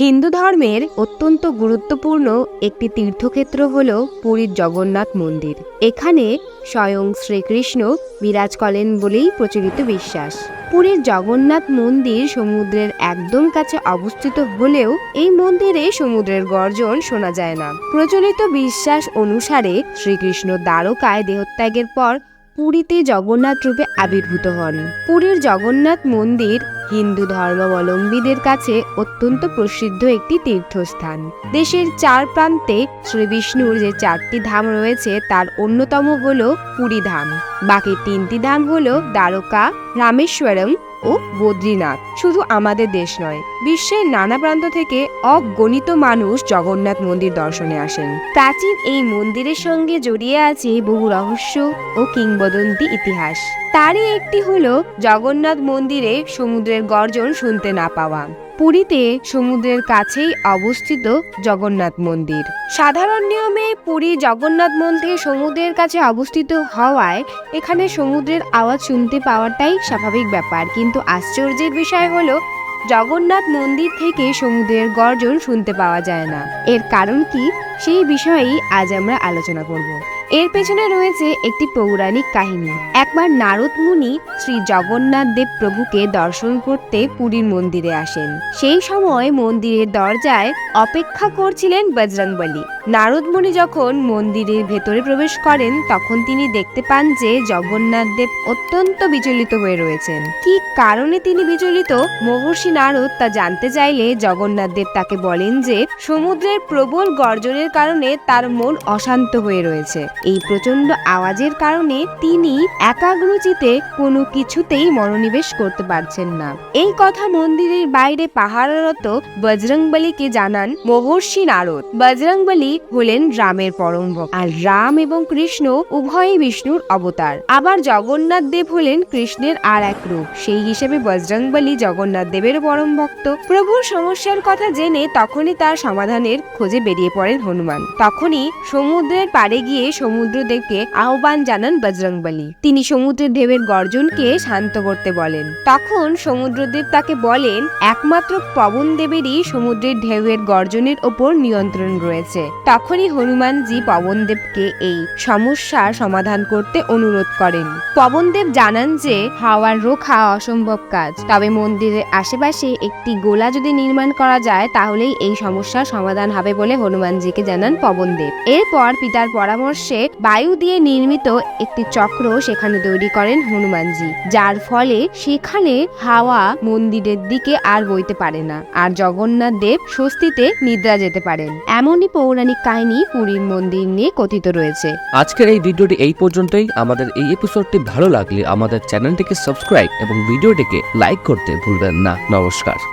হিন্দু ধর্মের অত্যন্ত গুরুত্বপূর্ণ একটি তীর্থক্ষেত্র হল পুরীর জগন্নাথ মন্দির। এখানে স্বয়ং শ্রীকৃষ্ণ বিরাজ করেন বলেই প্রচলিত বিশ্বাস। পুরীর জগন্নাথ মন্দির সমুদ্রের একদম কাছে অবস্থিত হলেও এই মন্দিরে সমুদ্রের গর্জন শোনা যায় না। প্রচলিত বিশ্বাস অনুসারে শ্রীকৃষ্ণ দ্বারকায় দেহত্যাগের পর পুরীতে জগন্নাথ রূপে আবির্ভূত হন। পুরীর জগন্নাথ মন্দির হিন্দু ধর্মাবলম্বীদের কাছে অত্যন্ত প্রসিদ্ধ একটি তীর্থস্থান। দেশের চার প্রান্তে শ্রী বিষ্ণুর যে চারটি ধাম রয়েছে, তার অন্যতম হল পুরী ধাম। বাকি তিনটি ধাম হল দ্বারকা, রামেশ্বরম ও বদ্রীনাথ। শুধু আমাদের দেশ নয়, বিশ্বের নানা প্রান্ত থেকে অগণিত মানুষ জগন্নাথ মন্দির দর্শনে আসেন। প্রাচীন এই মন্দিরের সঙ্গে জড়িয়ে আছে বহু রহস্য ও কিংবদন্তি ইতিহাস। তারই একটি হলো জগন্নাথ মন্দিরে সমুদ্রের গর্জন শুনতে না পাওয়া। পুরীতে সমুদ্রের কাছেই অবস্থিত জগন্নাথ মন্দির। সাধারণ নিয়মে পুরী জগন্নাথ মন্দির সমুদ্রের কাছে অবস্থিত হওয়ায় এখানে সমুদ্রের আওয়াজ শুনতে পাওয়াটাই স্বাভাবিক ব্যাপার। কিন্তু আশ্চর্যের বিষয় হলো, জগন্নাথ মন্দির থেকে সমুদ্রের গর্জন শুনতে পাওয়া যায় না। এর কারণ কি? সেই বিষয়েই আজ আমরা আলোচনা করব। এর পেছনে রয়েছে একটি পৌরাণিক কাহিনী। একবার নারদ মুনি শ্রী জগন্নাথ দেব প্রভুকে দর্শন করতে পুরীর মন্দিরে আসেন। সেই সময় মন্দিরের দরজায় অপেক্ষা করছিলেন বজরংবলী। নারদ মুনি যখন মন্দিরের ভেতরে প্রবেশ করেন, তখন তিনি দেখতে পান যে জগন্নাথ দেব অত্যন্ত বিচলিত হয়ে রয়েছেন। কি কারণে তিনি বিচলিত? মহর্ষি নারদ তা জানতে চাইলে জগন্নাথ দেব তাকে বলেন যে, সমুদ্রের প্রবল গর্জনের কারণে তার মন অশান্ত হয়ে রয়েছে। এই প্রচণ্ড আওয়াজের কারণে তিনি একাগ্রচিতে কোনো কিছুতেই মনোনিবেশ করতে পারছেন না। এই কথা মন্দিরের বাইরে পাহারারত বজরংবলীকে জানান মহর্ষি নারদ। বজরংবলী হলেন রামের পরম আর রাম এবং কৃষ্ণ উভয়ই বিষ্ণুর অবতার। আবার জগন্নাথ দেব হলেন কৃষ্ণের আর এক রূপ। সেই হিসেবে বজরংবলী জগন্নাথ দেবের পরম ভক্ত। প্রভুর সমস্যার কথা জেনে তখনই তার সমাধানের খোঁজে বেরিয়ে পড়েন হনুমান। তখনই সমুদ্রের পাড়ে গিয়ে সমুদ্র সমুদ্রদেবকে আহ্বান জানান বজরংবলী। তিনি সমুদ্রের ঢেউয়ের গর্জনকে শান্ত করতে বলেন। তখন সমুদ্রদেব তাকে বলেন, একমাত্র পবন দেবেরই সমুদ্রের ঢেউয়ের গর্জনের ওপর নিয়ন্ত্রণ রয়েছে। তখনই হনুমানজি পবনদেবকে এই সমস্যার সমাধান করতে অনুরোধ করেন। পবনদেব জানান যে হাওয়ার রোখা অসম্ভব কাজ। তবে মন্দিরের আশেপাশে একটি গোলা যদি নির্মাণ করা যায়, তাহলেই এই সমস্যার সমাধান হবে বলে হনুমানজিকে জানান পবনদেব। এরপর পিতার পরামর্শে বায়ু দিয়ে নির্মিত একটি চক্র সেখানে তৈরি করেন হনুমানজি, যার ফলে সেখানে হাওয়া মন্দিরের দিকে আর বইতে পারে না। আর জগন্নাথ দেব স্বস্তিতে নিদ্রা যেতে পারেন। এমনই পৌরাণিক কাহিনী পুরীর মন্দির নিয়ে কথিত রয়েছে। আজকের এই ভিডিওটি এই পর্যন্তই। আমাদের এই এপিসোডটি ভালো লাগলে আমাদের চ্যানেলটিকে সাবস্ক্রাইব এবং ভিডিওটিকে লাইক করতে ভুলবেন না। নমস্কার।